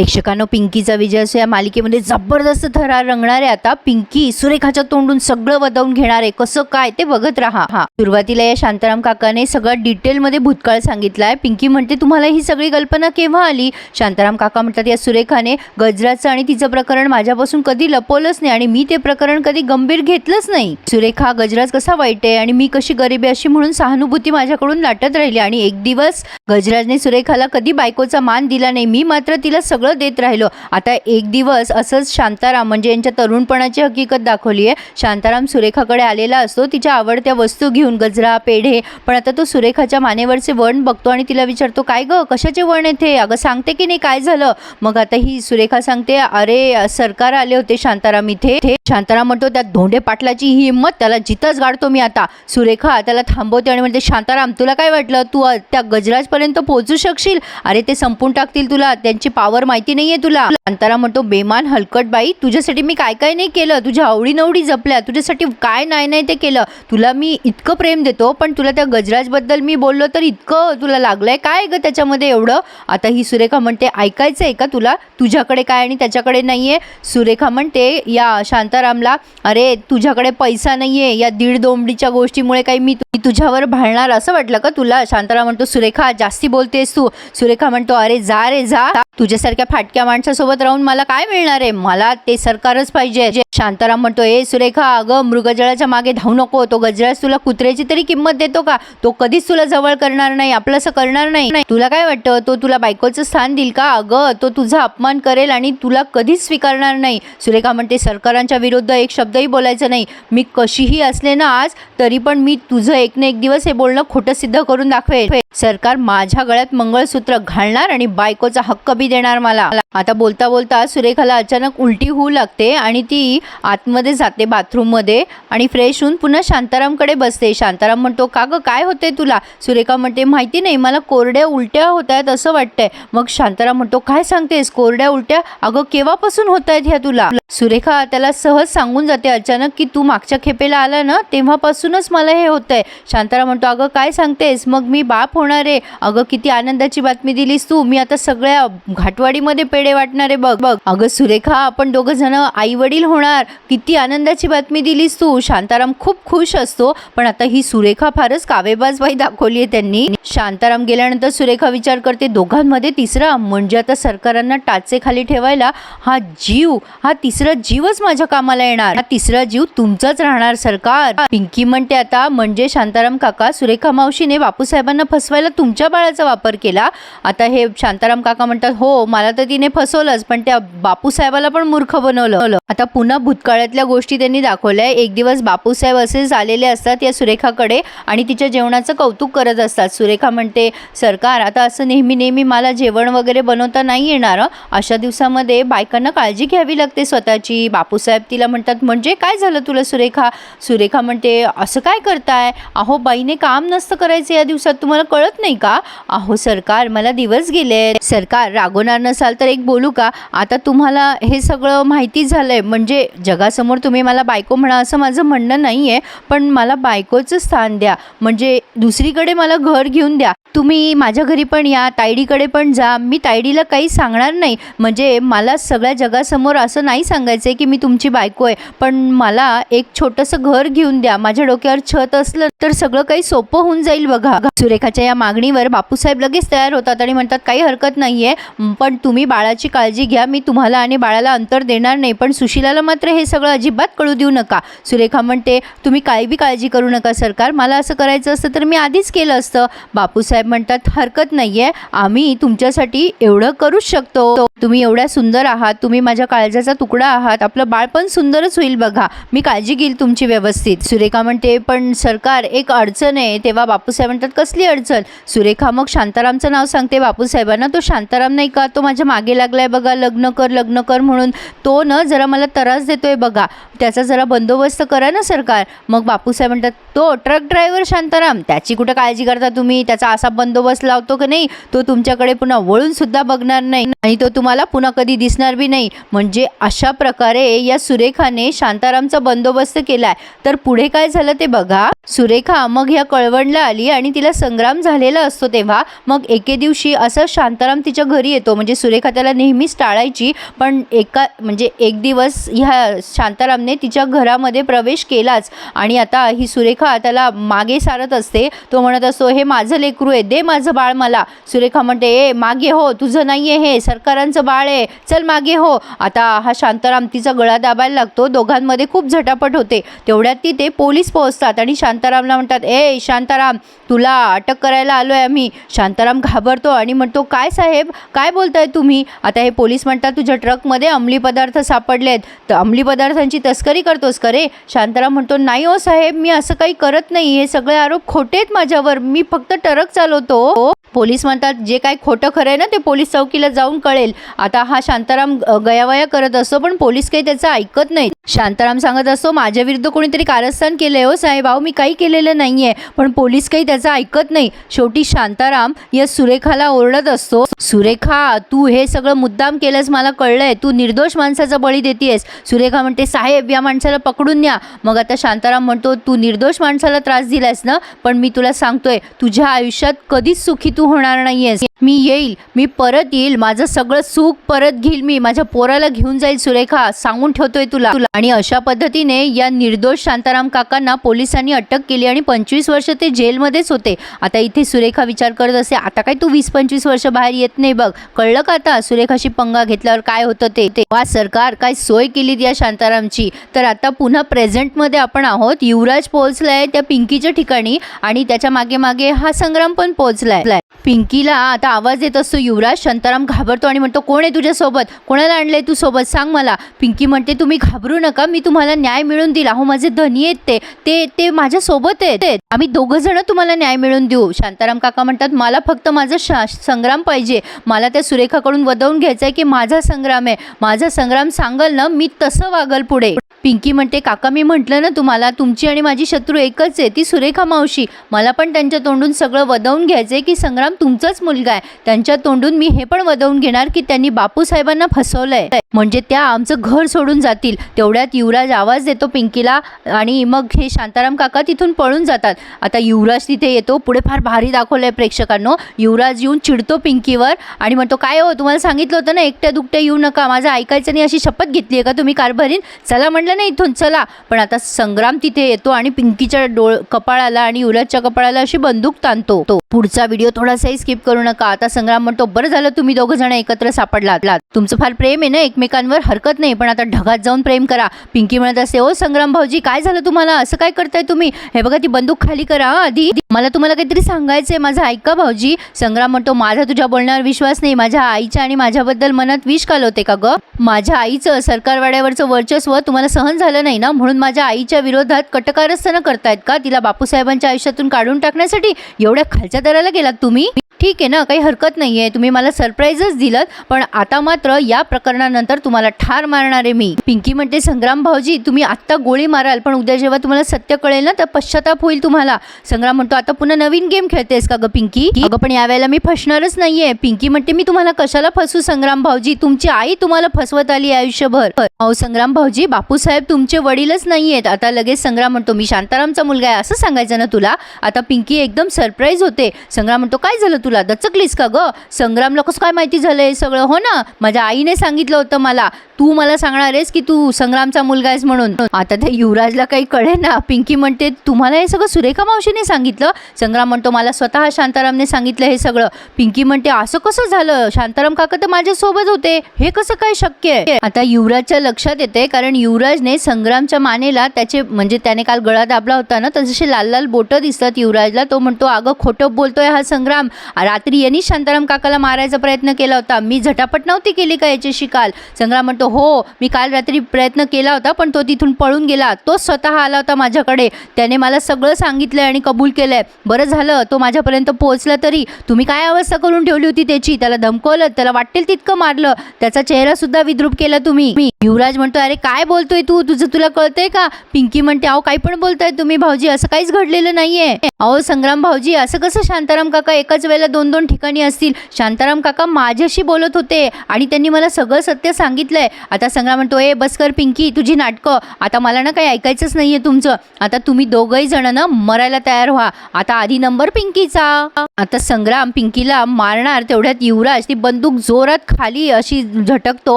प्रेक्षकांनो पिंकीचा विजय असो या मालिकेमध्ये जबरदस्त थरार रंगणार आहे आता. पिंकी सुरेखाच्या तोंडून सगळं वदवून घेणार आहे. कसं काय ते बघत राहा. हा. सुरुवातीला या शांताराम काकाने सगळं डिटेलमध्ये भूतकाळ सांगितलाय. पिंकी म्हणते तुम्हाला ही सगळी कल्पना केव्हा आली? शांताराम काका म्हणतात या सुरेखाने गजराचं आणि तिचं प्रकरण माझ्यापासून कधी लपवलंच नाही आणि मी ते प्रकरण कधी गंभीर घेतलंच नाही. सुरेखा गजराज कसा वाईट आहे आणि मी कशी गरीबी अशी म्हणून सहानुभूती माझ्याकडून लाटत राहिली आणि एक दिवस गजराजने सुरेखाला कधी बायकोचा मान दिला नाही. मी मात्र तिला सगळं देत राहिलो. आता एक दिवस असंच शांताराम म्हणजे यांच्या तरुणपणाची हकीकत दाखवली आहे. शांताराम सुरेखाकडे आलेला असतो. तिच्या आवडत्या वस्तू घेऊन गजरा पेढे पण आता तो सुरेखाच्या मानेवरचे वण बघतो आणि तिला विचारतो काय गं कशाचे वण येथे अगं सांगते की नाही? काय झालं? मग आता ही सुरेखा सांगते अरे सरकार आले होते शांताराम इथे. शांताराम म्हणतो त्या धोंडे पाटलाची ही हिंमत त्याला जिथंच गाडतो मी आता. सुरेखा त्याला थांबवते आणि म्हणते शांताराम तुला काय वाटलं? तू त्या गजराजपर्यंत पोहोचू शकशील? अरे ते संपून टाकतील तुला. त्यांची पावर माहिती माहिती नाहीये तुला. शांताराम म्हणतो बेमान हलकट बाई तुझ्यासाठी मी काय काय नाही केलं. तुझ्या आवडीनवडी जपल्या. तुझ्यासाठी काय नाही नाही ते केलं. तुला मी इतकं प्रेम देतो पण तुला त्या गजराजबद्दल मी बोललो तर इतकं तुला लागलंय काय ग त्याच्यामध्ये एवढं? आता ही सुरेखा म्हणते ऐकायचं आहे का तुला? तुझ्याकडे काय आणि त्याच्याकडे नाहीये? सुरेखा म्हणते या शांतारामला अरे तुझ्याकडे पैसा नाहीये. या दीड दोंबडीच्या गोष्टीमुळे काही मी तुझ्यावर भाळणार असं वाटलं का तुला? शांताराम म्हणतो सुरेखा जास्ती बोलतेस तू. सुरेखा म्हणतो अरे जा रे जा. तुझ्यासारख्या फाटक्या माणसासोबत राहून मला काय मिळणार आहे? मला ते सरकारच पाहिजे. जे शांताराम म्हणतो ए सुरेखा अगं मृगजळाच्या मागे धावू नको. तो गजराज तुला कुत्र्याची तरी किंमत देतो का? तो कधीच तुला जवळ करणार नाही आपलं असं करणार नाही नाही. तुला काय वाटतं? तो तुला बायकोचं स्थान देईल का? अगं तो तुझा अपमान करेल आणि तुला कधीच स्वीकारणार नाही. सुरेखा म्हणते सरकारांच्या विरुद्ध एक शब्दही बोलायचं नाही. मी कशीही असले ना आज तरी पण मी तुझं एक ना एक दिवस हे बोलणं खोटं सिद्ध करून दाखवेल. सरकार माझ्या गळ्यात मंगळसूत्र घालणार आणि बायकोचा हक्क बी देणार मला. आता बोलता बोलता सुरेखाला अचानक उलटी होऊ लागते आणि ती आतमध्ये जाते बाथरूममध्ये आणि फ्रेश होऊन पुन्हा शांतारामकडे बसते. शांताराम म्हणतो का गं काय होते तुला? सुरेखा म्हणते माहिती नाही मला कोरड्या उलट्या होत आहेत असं वाटतंय. मग शांताराम म्हणतो काय सांगतेस कोरड्या उलट्या? अगं केव्हापासून होत आहेत ह्या तुला? सुरेखा त्याला सहज सांगून जाते अचानक की तू मागच्या खेपेला आला ना तेव्हापासूनच मला हे होतंय. शांताराम म्हणतो अगं काय सांगतेस? मग मी बाप होणार आहे. अगं किती आनंदाची बातमी दिलीस तू. मी आता सगळ्या घाटवाडीमध्ये पेढे वाटणार आहे. बघ बघ. अगं सुरेखा आपण दोघं जण आई वडील होणार. किती आनंदाची बातमी दिलीस तू. शांताराम खूप खुश असतो. पण आता ही सुरेखा फारच कावेबाजबाई दाखवली आहे त्यांनी. शांताराम गेल्यानंतर सुरेखा विचार करते दोघांमध्ये तिसरा म्हणजे आता सरकारांना टाचे खाली ठेवायला हा जीव हा तिसरा जीवच माझ्या कामाला येणार. हा तिसरा जीव तुमचाच राहणार सरकार. पिंकी म्हणते आता म्हणजे शांताराम काका सुरेखा मावशीने बापूसाहेबांना फसवायला तुमच्या बाळाचा वापर केला. आता हे शांताराम काका म्हणतात हो मला तर तिने फसवलंच पण त्या बापूसाहेबाला पण मूर्ख बनवलं. आता पुन्हा भूतकाळातल्या गोष्टी त्यांनी दाखवल्या एक दिवस बापूसाहेब असेच आलेले असतात या सुरेखाकडे आणि तिच्या जेवणाचं कौतुक करत असतात. सुरेखा म्हणते सरकार आता असं नेहमी नेहमी मला जेवण वगैरे बनवता नाही येणार अशा दिवसामध्ये बायकांना काळजी घ्यावी लागते स्वतःची. बापूसाहेब तिला म्हणतात म्हणजे काय झालं तुला सुरेखा? सुरेखा म्हणते असं काय करताय? अहो बाईने काम नसतं करायचं या दिवसात तुम्हाला कळत नाही का? अहो सरकार मला दिवस गेले सरकार रागवणार नसाल तर एक बोलू का? आता तुम्हाला हे सगळं माहिती आहे म्हणजे जगासमोर तुम्ही मला बायको म्हणा असं माझं म्हणणं नाही आहे पण मला बायकोचं स्थान द्या. म्हणजे दुसरीकडे मला घर घेऊन द्या. तुम्ही माझ्या घरी पण या तायडीकडे पण जा. मी तायडीला काही सांगणार नाही. म्हणजे मला सगळ्या जगासमोर असं नाही सांगायचं आहे की मी तुमची बायको आहे. पण मला एक छोटंसं घर घेऊन द्या. माझ्या डोक्यावर छत असलं तर सगळं काही सोपं होऊन जाईल बघा. सुरेखाच्या या मागणीवर बापूसाहेब लगेच तयार होतात आणि म्हणतात काही हरकत नाही आहे पण तुम्ही बाळाची काळजी घ्या. मी तुम्हाला आणि बाळाला अंतर देणार नाही. पण सुशिलाला मात्र हे सगळं अजिबात कळू देऊ नका. सुरेखा म्हणते तुम्ही काही बी काळजी करू नका सरकार. मला असं करायचं असतं तर मी आधीच केलं असतं. बापूसाहेब म्हणतात हरकत नाही आहे आम्ही तुमच्यासाठी एवढं करूच शकतो. तुम्ही एवढ्या सुंदर आहात. तुम्ही माझ्या काळजाचा तुकडा आहात. आपलं बाळ पण सुंदरच होईल बघा. मी काळजी घेईल तुमची व्यवस्थित. सुरेखा म्हणते पण सरकार एक अडचण आहे. तेव्हा बापूसाहेब म्हणतात कसली अडचण? सुरेखा मग शांतारामचं नाव सांगते. बापूसाहेबांना तो शांताराम नाही का? तो माझ्या मागे लागलाय बघा. लग्न कर लग्न कर म्हणून. तो न जरा मला त्रास देतोय बघा. त्याचा जरा बंदोबस्त करा ना सरकार. मग बापूसाहेब म्हणतात तो ट्रक ड्रायव्हर शांताराम. त्याची कुठं काळजी करता तुम्ही? त्याचा असा बंदोबस्त लावतो की नाही तो तुमच्याकडे पुन्हा वळून सुद्धा बघणार नाही. आणि तो तुम्हाला पुन्हा कधी दिसणार बी नाही. म्हणजे अशा प्रकारे या सुरेखाने शांतारामचा बंदोबस्त केलाय. तर पुढे काय झालं ते बघा. सुरेखा मग ह्या कळवणला आली आणि तिला संग्राम झालेला असतो तेव्हा. मग एके दिवशी असं शांताराम तिच्या घरी येतो. म्हणजे सुरेखा त्याला नेहमीच टाळायची. पण एका म्हणजे एक दिवस ह्या शांतारामने तिच्या घरामध्ये प्रवेश केलाच. आणि आता ही सुरेखा त्याला मागे सारत असते. तो म्हणत असतो हे माझं लेकरू आहे. दे माझं बाळ मला. सुरेखा म्हणते ए मागे हो तुझं नाही आहे हे. सरकारांचं बाळ आहे. चल मागे हो. आता हा शांताराम तिचा गळा दाबायला लागतो. दोघांमध्ये खूप झटापट होते. तेवढ्यात तिथे पोलीस पोहोचतात आणि शांतारामला म्हणतात ए शांताराम तुला अटक करायला आलो आहे आम्ही. शांताराम घाबरतो आणि म्हणतो काय साहेब? काय बोलताय तुम्ही? आता हे पोलीस म्हणतात तुझ्या ट्रकमध्ये अंमली पदार्थ सापडलेत. तर अंमली पदार्थांची तस्करी करतोस का रे? शांताराम म्हणतो नाही हो साहेब मी असं काही करत नाही. हे सगळे आरोप खोटे आहेत माझ्यावर. मी फक्त ट्रक होतो पोलीस म्हणतात जे काय खोटं खरं आहे ना ते पोलीस चौकीला जाऊन कळेल. आता हा शांताराम गयावया करत असतो पण पोलीस काही त्याचं ऐकत नाही शांताराम सांगत असतो माझ्या विरुद्ध कोणीतरी कारस्थान केलंय हो साहेब. अहो मी काही केलेलं नाहीये पण पोलीस काही त्याचं ऐकत नाही. शेवटी शांताराम या सुरेखाला ओरडत असतो. सुरेखा तू हे सगळं मुद्दाम केलंस मला कळलंय. तू निर्दोष माणसाचा बळी देतेस सुरेखा म्हणते साहेब या माणसाला पकडून न्या. मग आता शांताराम म्हणतो तू निर्दोष माणसाला त्रास दिलास ना पण मी तुला सांगतोय तुझ्या आयुष्यात कधीच सुखी तू होणार नाहीयेस. मी येईल मी परत येईल माझं सगळं सुख परत घेईल मी माझ्या पोराला घेऊन जाईल सुरेखा सांगून ठेवतोय तुला. तुला आणि अशा पद्धतीने या निर्दोष शांताराम काकांना पोलिसांनी अटक केली आणि पंचवीस वर्ष ते जेलमध्येच होते. आता इथे सुरेखा विचार करत असे आता काय तू वीस पंचवीस वर्ष बाहेर येत नाही बघ. कळलं का आता सुरेखाशी पंगा घेतल्यावर काय होतं ते? वा सरकार काय सोय केलीत या शांतारामची? तर आता पुन्हा प्रेझेंटमध्ये आपण आहोत. युवराज पोहोचलाय त्या पिंकीच्या ठिकाणी आणि त्याच्यामागे मागे हा संग्राम पण पोहोचलाय. पिंकीला आता आवाज येत असतो युवराज शांताराम घाबरतो आणि म्हणतो कोण आहे तुझ्यासोबत? कोणाला आणलंय तू सोबत? सांग मला. पिंकी म्हणते तुम्ही घाबरू नका मी तुम्हाला न्याय मिळून दिला हो माझे धनी आहेत ते. ते ते माझ्या सोबत आहेत. आम्ही दोघं जण तुम्हाला न्याय मिळून देऊ. शांताराम काका म्हणतात मला फक्त माझा शा संग्राम पाहिजे. मला त्या सुरेखाकडून वदवून घ्यायचं आहे की माझा संग्राम आहे. माझा संग्राम सांगल ना मी तसं वागल पुढे. पिंकी म्हणते काका मी म्हटलं ना तुम्हाला तुमची आणि माझी शत्रू एकच आहे ती सुरेखा मावशी. मला पण त्यांच्या तोंडून सगळं वदवून घ्यायचं आहे की संग्राम तुमचाच मुलगा आहे. त्यांच्या तोंडून मी हे पण वदवून घेणार की त्यांनी बापू साहेबांना फसवलंय. म्हणजे त्या आमचं घर सोडून जातील. तेवढ्यात युवराज आवाज देतो पिंकीला आणि मग हे शांताराम काका तिथून पळून जातात. आता युवराज तिथे येतो. पुढे फार भारी दाखवलं आहे प्रेक्षकांनो. युवराज येऊन चिडतो पिंकीवर आणि म्हणतो काय हो तुम्हाला सांगितलं होतं ना एकट्या दुकट्या येऊ नका. माझं ऐकायचं नाही अशी शपथ घेतली आहे का तुम्ही कारभारीन? चला म्हटलं नाही इथून चला. पण आता संग्राम तिथे येतो आणि पिंकीच्या डोळ कपाळाला आणि युवराजच्या कपाळाला अशी बंदूक ताणतो. तो पुढचा व्हिडिओ थोडासाही स्किप करू नका. आता संग्राम म्हणतो बरं झालं तुम्ही दोघं जण एकत्र सापडलात. तुमचं फार प्रेम आहे ना एक एकमेकांवर हरकत नाही पण आता ढगात जाऊन प्रेम करा. पिंकी म्हणत असते ओ संग्राम भाऊजी काय झालं तुम्हाला? असं काय करताय तुम्ही? हे बघा ती बंदूक खाली करा आधी. मला तुम्हाला काहीतरी सांगायचंय. माझं ऐका भाऊजी. संग्राम म्हणतो माझा तुझ्या बोलण्यावर विश्वास नाही. माझ्या आईच्या आणि माझ्याबद्दल मनात विष कालवते का ग? माझ्या आईचं सरकारवाड्यावरचं वर्चस्व तुम्हाला सहन झालं नाही ना? म्हणून माझ्या आईच्या विरोधात कटकारस्थानं करतायत का? तिला बापूसाहेबांच्या आयुष्यातून काढून टाकण्यासाठी एवढ्या खालच्या दराला गेलात तुम्ही? ठीक आहे ना काही हरकत नाही आहे तुम्ही मला सरप्राईजच दिलं पण आता मात्र या प्रकरणानंतर तुम्हाला ठार मारणार आहे मी. पिंकी म्हणते संग्राम भाऊजी तुम्ही आत्ता गोळी माराल पण उद्या जेव्हा तुम्हाला सत्य कळेल ना तर पश्चाताप होईल तुम्हाला. संग्राम म्हणतो आता पुन्हा नवीन गेम खेळतेस का ग पिंकी? अगं पण यावेळेला मी फसणारच नाहीये. पिंकी म्हणते मी तुम्हाला कशाला फसू संग्राम भाऊजी? तुमची आई तुम्हाला फसवत आली आयुष्यभर. अहो संग्राम भाऊजी बापूसाहेब तुमचे वडीलच नाहीयेत. आता लगेच संग्राम म्हणतो मी शांतारामचा मुलगा आहे असं सांगायचं ना तुला? आता पिंकी एकदम सरप्राईज होते. संग्राम म्हणतो काय झालं तुला? दचकलीस का ग? संग्रामला कसं काय माहिती झालं हे सगळं? हो ना? माझ्या आईने सांगितलं होतं मला. तू मला सांगणार आहेस की तू संग्रामचा मुलगा आहेस म्हणून. आता त्या युवराजला काही कळे ना. पिंकी म्हणते तुम्हाला हे सगळं सुरेखा मावशीने सांगितलं? संग्राम म्हणतो मला स्वतः शांतारामने सांगितलं हे सगळं. पिंकी म्हणते असं कसं झालं? शांताराम काका तर माझ्यासोबत होते. हे कसं काय शक्य आहे? आता युवराजच्या लक्षात येते कारण युवराजने संग्रामच्या मानेला त्याचे म्हणजे त्याने काल गळा दाबला होता ना तर जसे लाल लाल बोटं दिसतात युवराजला. तो म्हणतो अगं खोटं बोलतोय हा संग्राम. रात्री यांनी शांताराम काकाला मारायचा प्रयत्न केला होता. मी झटापट नव्हती केली का याच्याशी काल? संग्राम म्हणतो हो मी काल रात्री प्रयत्न केला होता पण तो तिथून पळून गेला. तो स्वतः आला होता माझ्याकडे. त्याने मला सगळं सांगितलंय आणि कबूल केलंय. बरं झालं तो माझ्यापर्यंत पोहोचला तरी. तुम्ही काय अवस्था करून ठेवली होती त्याची? त्याला धमकवलं त्याला वाटेल तितकं मारलं. त्याचा चेहरा सुद्धा विद्रूप केला तुम्ही. मी युवराज म्हणतो अरे काय बोलतोय तू? तुझं तुला कळतंय का? पिंकी म्हणते अहो काही पण बोलताय तुम्ही भाऊजी. असं काहीच घडलेलं नाहीये. अहो संग्राम भाऊजी असं कसं शांताराम काका एकाच वेळेला दोन दोन ठिकाणी असतील? शांताराम काका माझ्याशी बोलत होते आणि त्यांनी मला सगळं सत्य सांगितलंय. आता संग्राम म्हणतो ए बस कर पिंकी तुझी नाटकं. आता मला ना काही ऐकायचंच नाहीये तुमचं. आता तुम्ही दोघही जण ना मरायला तयार व्हा. आता आधी नंबर पिंकीचा. आता संग्राम पिंकीला मारणार तेवढ्यात युवराज. ती बंदूक जोरात खाली अशी झटकतो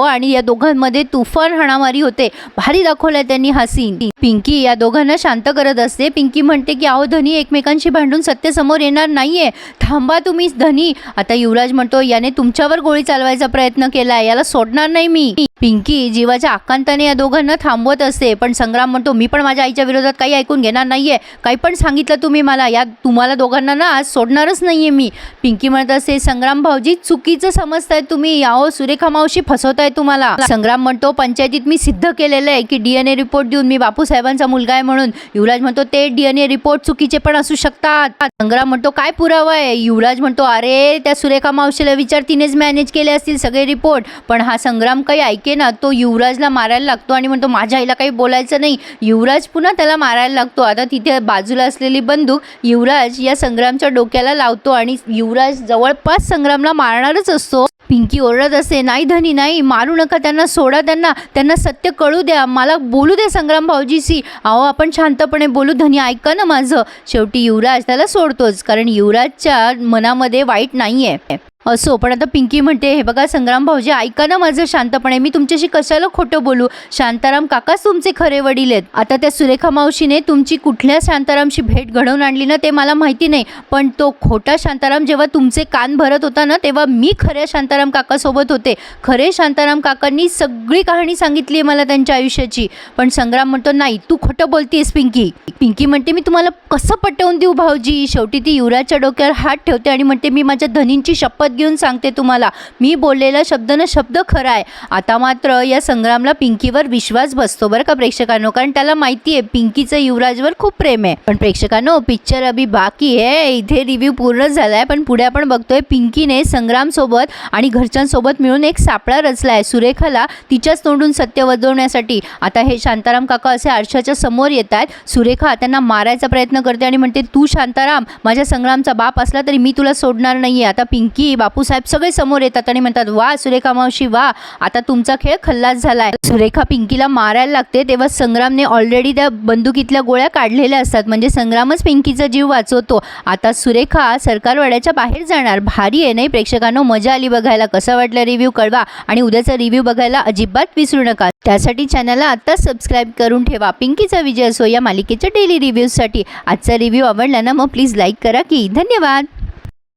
आणि या दोघांमध्ये तुफान हाणामारी होते. भारी दाखवलाय त्यांनी हा सीन पिंकी या दोघांना शांत करत असते. पिंकी म्हणते की अहो धनी एकमेकांशी भांडून सत्य समोर येणार नाहीये. थांबा तुम्ही धनी. आता युवराज म्हणतो याने तुमच्यावर गोळी चालवायचा प्रयत्न केलाय. याला सोडणार नाही मी. पिंकी जीवाच्या आकांताने या दोघांना थांबवत असते पण संग्राम म्हणतो मी पण माझ्या आईच्या विरोधात काही ऐकून घेणार नाहीये. काही पण सांगितलं तुम्ही मला. या तुम्हाला दोघांना ना आज सोडणारच नाहीये मी. पिंकी म्हणत असते संग्राम भाऊजी चुकीचं समजताय तुम्ही. याओ सुरेखा मावशी फसवताय तुम्हाला. संग्राम म्हणतो पंचायतीत मी सिद्ध केलेलं आहे की डीएनए रिपोर्ट देऊन मी बापू साहेबांचा मुलगा आहे म्हणून. युवराज म्हणतो ते डीएनए रिपोर्ट चुकीचे पण असू शकतात. संग्राम म्हणतो काय पुरावा आहे? युवराज म्हणतो अरे त्या सुरेखा मावशीला विचार तिनेच मॅनेज केले असतील सगळे रिपोर्ट पण हा संग्राम काही ऐके ना तो युवराजला मारायला लागतो आणि म्हणतो माझ्या आईला काही बोलायचं नाही. युवराज पुन्हा त्याला मारायला लागतो. आता तिथे बाजूला असलेली बंदूक युवराज या संग्रामच्या डोक्याला लावतो आणि युवराज जवळपास संग्रामला मारणारच असतो. पिंकी ओरडत असते नाही धनी नाही मारू नका त्यांना सोडा त्यांना त्यांना सत्य कळू द्या मला बोलू द्या संग्राम भाऊजीशी. अहो आपण शांतपणे बोलू धनी ऐका ना माझं. शेवटी युवराज त्याला सोडतोच कारण युवराजच्या मनामध्ये वाईट नाही आहे असो पण आता पिंकी म्हणते हे बघा संग्राम भाऊजी ऐका ना माझं शांतपणे. मी तुमच्याशी कशाला खोटं बोलू? शांताराम काकाच तुमचे खरे वडील आहेत. आता त्या सुरेखा मावशीने तुमची कुठल्या शांतारामशी भेट घडवून आणली ना ते मला माहिती नाही. पण तो खोटा शांताराम जेव्हा तुमचे कान भरत होता ना तेव्हा मी खऱ्या शांताराम काकासोबत होते. खरे शांताराम काकांनी सगळी कहाणी सांगितली आहे मला त्यांच्या आयुष्याची. पण संग्राम म्हणतो नाही तू खोटं बोलतीयस पिंकी. पिंकी म्हणते मी तुम्हाला कसं पटवून देऊ भाऊजी? शेवटी ती युवराजच्या डोक्यावर हात ठेवते आणि म्हणते मी माझ्या धनींची शपथ घेऊन सांगते तुम्हाला. मी बोललेला शब्द ना शब्द खरा आहे. आता मात्र या संग्रामला पिंकीवर विश्वास बसतो बरं का प्रेक्षकांनो? कारण त्याला माहिती आहे पिंकीचं युवराजवर खूप प्रेम आहे. पण प्रेक्षकांनो पिक्चर अभि बाकी आहे इथे रिव्ह्यू पूर्ण झाला आहे पण पुढे आपण बघतोय पिंकीने संग्रामसोबत आणि घरच्यांसोबत मिळून एक सापळा रचला आहे सुरेखाला तिच्याच तोंडून सत्य वदवण्यासाठी. आता हे शांताराम काका असे आरशाच्या समोर येत आहेत सुरेखा त्यांना मारायचा प्रयत्न करते आणि म्हणते तू शांताराम माझ्या संग्रामचा बाप असला तरी मी तुला सोडणार नाहीये. आता पिंकी बापूसाहेब सगळे समोर येतात आणि म्हणतात वा सुरेखा मावशी वा आता तुमचा खेळ खल्लास झालाय. सुरेखा पिंकीला मारायला लागते तेव्हा संग्रामने ऑलरेडी त्या बंदुकीतल्या गोळ्या काढलेल्या असतात. म्हणजे संग्रामच पिंकीचा जीव वाचवतो. आता सुरेखा सरकारवाड्याच्या बाहेर जाणार. भारी आहे नाही प्रेक्षकांनो? मजा आली बघायला. कसं वाटलं रिव्ह्यू कळवा. आणि उद्याचा रिव्ह्यू बघायला अजिबात विसरू नका. त्यासाठी चॅनलला आत्ताच सबस्क्राईब करून ठेवा. पिंकीचा विजय असो या मालिकेच्या डेली रिव्ह्यूजसाठी आजचा रिव्ह्यू आवडला ना मग प्लीज लाईक करा की. धन्यवाद!